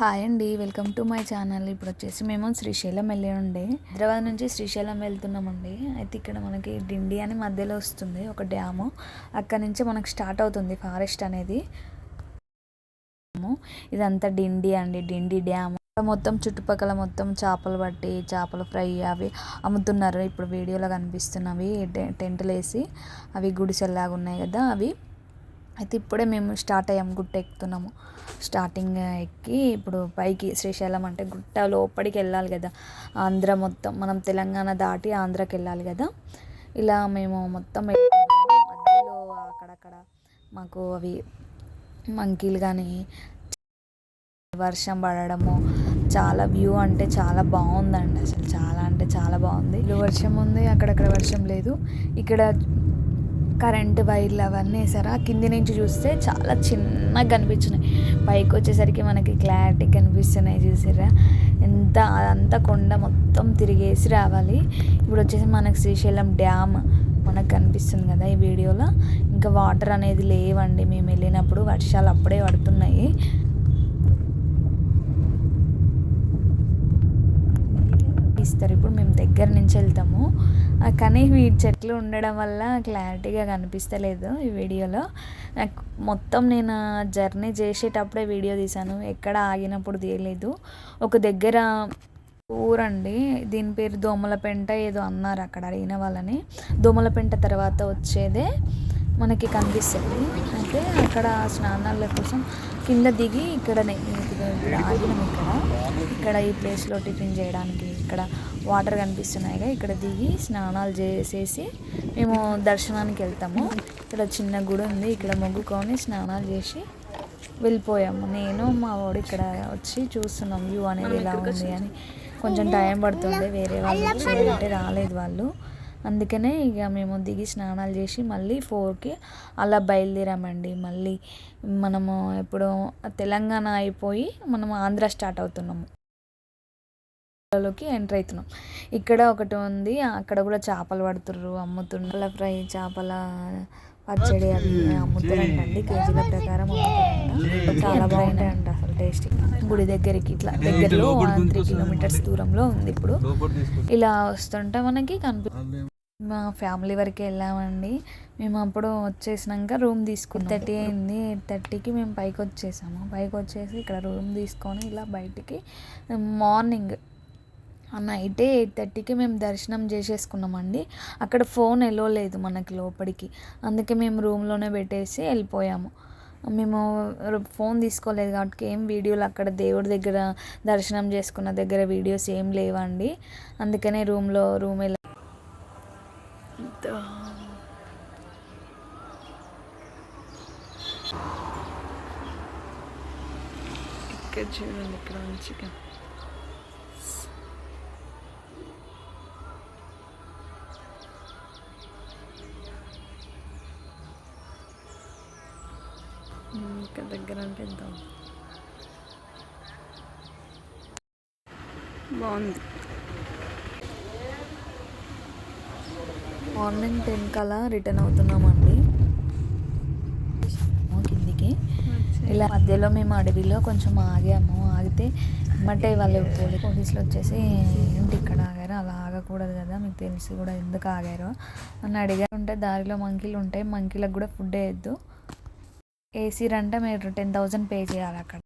Hi అండి welcome to my channel. ఇప్పుడు వచ్చేసి మేము శ్రీశైలం వెళ్ళి ఉండే హైదరాబాద్ నుంచి శ్రీశైలం వెళ్తున్నామండి. అయితే ఇక్కడ మనకి డిండి అని మధ్యలో వస్తుంది ఒక డ్యాము. అక్కడ నుంచి మనకు స్టార్ట్ అవుతుంది ఫారెస్ట్ అనేది. ఇదంతా డిండి అండి డిండి డ్యామ్. మొత్తం చుట్టుపక్కల మొత్తం చేపలు పట్టి చేపలు ఫ్రై అవి అమ్ముతున్నారు. ఇప్పుడు వీడియోలో కనిపిస్తున్నవి టెంట్లు వేసి అవి గుడిసెల్లాగా ఉన్నాయి కదా అవి. అయితే ఇప్పుడే మేము స్టార్ట్ అయ్యాము గుట్ట ఎక్కుతున్నాము. స్టార్టింగ్ ఎక్కి ఇప్పుడు పైకి శ్రీశైలం అంటే గుట్ట లోపలికి వెళ్ళాలి కదా. ఆంధ్ర మొత్తం మనం తెలంగాణ దాటి ఆంధ్రాకి వెళ్ళాలి కదా. ఇలా మేము మొత్తం మధ్యలో అక్కడక్కడ మాకు అవి మంకీలు కానీ వర్షం పడడము చాలా వ్యూ అంటే చాలా బాగుందండి అసలు. చాలా అంటే చాలా బాగుంది. వర్షం ఉంది అక్కడక్కడ వర్షం లేదు. ఇక్కడ కరెంటు వైర్లు అవన్నీ వేసారా. కింది నుంచి చూస్తే చాలా చిన్నగా కనిపించినాయి. పైకి వచ్చేసరికి మనకి క్లారిటీ కనిపిస్తున్నాయి చూసారా ఎంత అదంతా కొండ మొత్తం తిరిగేసి రావాలి. ఇప్పుడు వచ్చేసి మనకు శ్రీశైలం డ్యామ్ మనకు కనిపిస్తుంది కదా ఈ వీడియోలో. ఇంకా వాటర్ అనేది లేవండి. మేము వెళ్ళినప్పుడు వర్షాలు అప్పుడే పడుతున్నాయి. ఇస్తారు ఇప్పుడు మేము దగ్గర నుంచి వెళ్తాము. కానీ వీటి చెట్లు ఉండడం వల్ల క్లారిటీగా కనిపిస్తలేదు ఈ వీడియోలో. నాకు మొత్తం నేను జర్నీ చేసేటప్పుడే వీడియో తీశాను. ఎక్కడ ఆగినప్పుడు తీయలేదు. ఒక దగ్గర ఊరండి. దీని పేరు దోమలపెంట ఏదో అన్నారు అక్కడ అడిగిన వాళ్ళని. దోమలపెంట తర్వాత వచ్చేదే. మనకి కనిపిస్తుంది. అయితే అక్కడ స్నానాల కోసం కింద దిగి ఇక్కడ ఆగినాం ఇక్కడ. ఇక్కడ ఈ ప్లేస్లో టిఫిన్ చేయడానికి ఇక్కడ వాటర్ కనిపిస్తున్నాయిగా. ఇక్కడ దిగి స్నానాలు చేసేసి మేము దర్శనానికి వెళ్తాము. ఇక్కడ చిన్న గుడి ఉంది. ఇక్కడ మొగ్గుకొని స్నానాలు చేసి వెళ్ళిపోయాము. నేను మా వాడు ఇక్కడ వచ్చి చూస్తున్నాం. వ్యూ అనేది ఎలా ఉంది అని. కొంచెం టైం పడుతుంది వేరే వాళ్ళు అంటే రాలేదు వాళ్ళు. అందుకనే ఇక మేము దిగి స్నానాలు చేసి మళ్ళీ ఫోర్కి అలా బయలుదేరామండి. మళ్ళీ మనము ఇప్పుడు తెలంగాణ అయిపోయి మనం ఆంధ్ర స్టార్ట్ అవుతున్నాము. లోకి ఎంటర్ అవుతున్నాం. ఇక్కడ ఒకటి ఉంది అక్కడ కూడా చేపలు పడుతుర్రు అమ్ముతుండ్రు ఫ్రై చేపల పచ్చడి అవి అమ్ముతారంటండి కేజీల ప్రకారం అమ్ముతారంట చాలా బాగుంటాయంట అసలు టేస్టీ. గుడి దగ్గరికి ఇట్లా దగ్గరలో త్రీ కిలోమీటర్స్ దూరంలో ఉంది ఇప్పుడు. ఇలా వస్తుంటే మనకి కనిపి మా ఫ్యామిలీ వరకు వెళ్ళామండి. మేము అప్పుడు వచ్చేసినాక రూమ్ తీసుకున్నాం. థర్టీ అయింది. ఎయిట్ థర్టీకి మేము పైకి వచ్చేసాము. పైకి వచ్చేసి ఇక్కడ రూమ్ తీసుకొని ఇలా బయటికి మార్నింగ్ నైటే ఎయిట్ థర్టీకి మేము దర్శనం చేసేసుకున్నామండి. అక్కడ ఫోన్ ఎలో లేదు మనకి లోపలికి. అందుకే మేము రూమ్లోనే పెట్టేసి వెళ్ళిపోయాము. మేము ఫోన్ తీసుకోలేదు కాబట్టి ఏం వీడియోలు అక్కడ దేవుడి దగ్గర దర్శనం చేసుకున్న దగ్గర వీడియోస్ ఏం లేవండి. అందుకనే రూమ్లో రూమ్ వెళ్ళి ఇక్కడ చూడండి ఇక్కడ మంచిగా ఇక్కడ దగ్గర అంటే బాగుంది. మార్నింగ్ టెన్ కలా రిటర్న్ అవుతున్నామండి. కిందికి. ఇలా మధ్యలో మేము అడవిలో కొంచెం ఆగాము. ఆగితే మట్టే వాళ్ళు పోలీస్ పోలీసులు వచ్చేసి ఏంటి ఇక్కడ ఆగారు? అలా ఆగకూడదు కదా మీకు తెలిసి కూడా ఎందుకు ఆగారో అని అడిగారు. ఉంటే దారిలో మంకీలు ఉంటాయి. మంకీలకు కూడా ఫుడ్ వేయద్దు. ఏసీ అంటే మీరు టెన్ థౌజండ్ పే చేయాలి అక్కడ.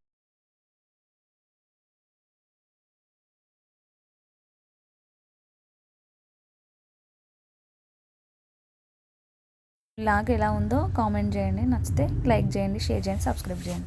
లాగ్ ఎలా ఉందో కామెంట్ చేయండి. నచ్చితే లైక్ చేయండి షేర్ చేయండి సబ్స్క్రైబ్ చేయండి.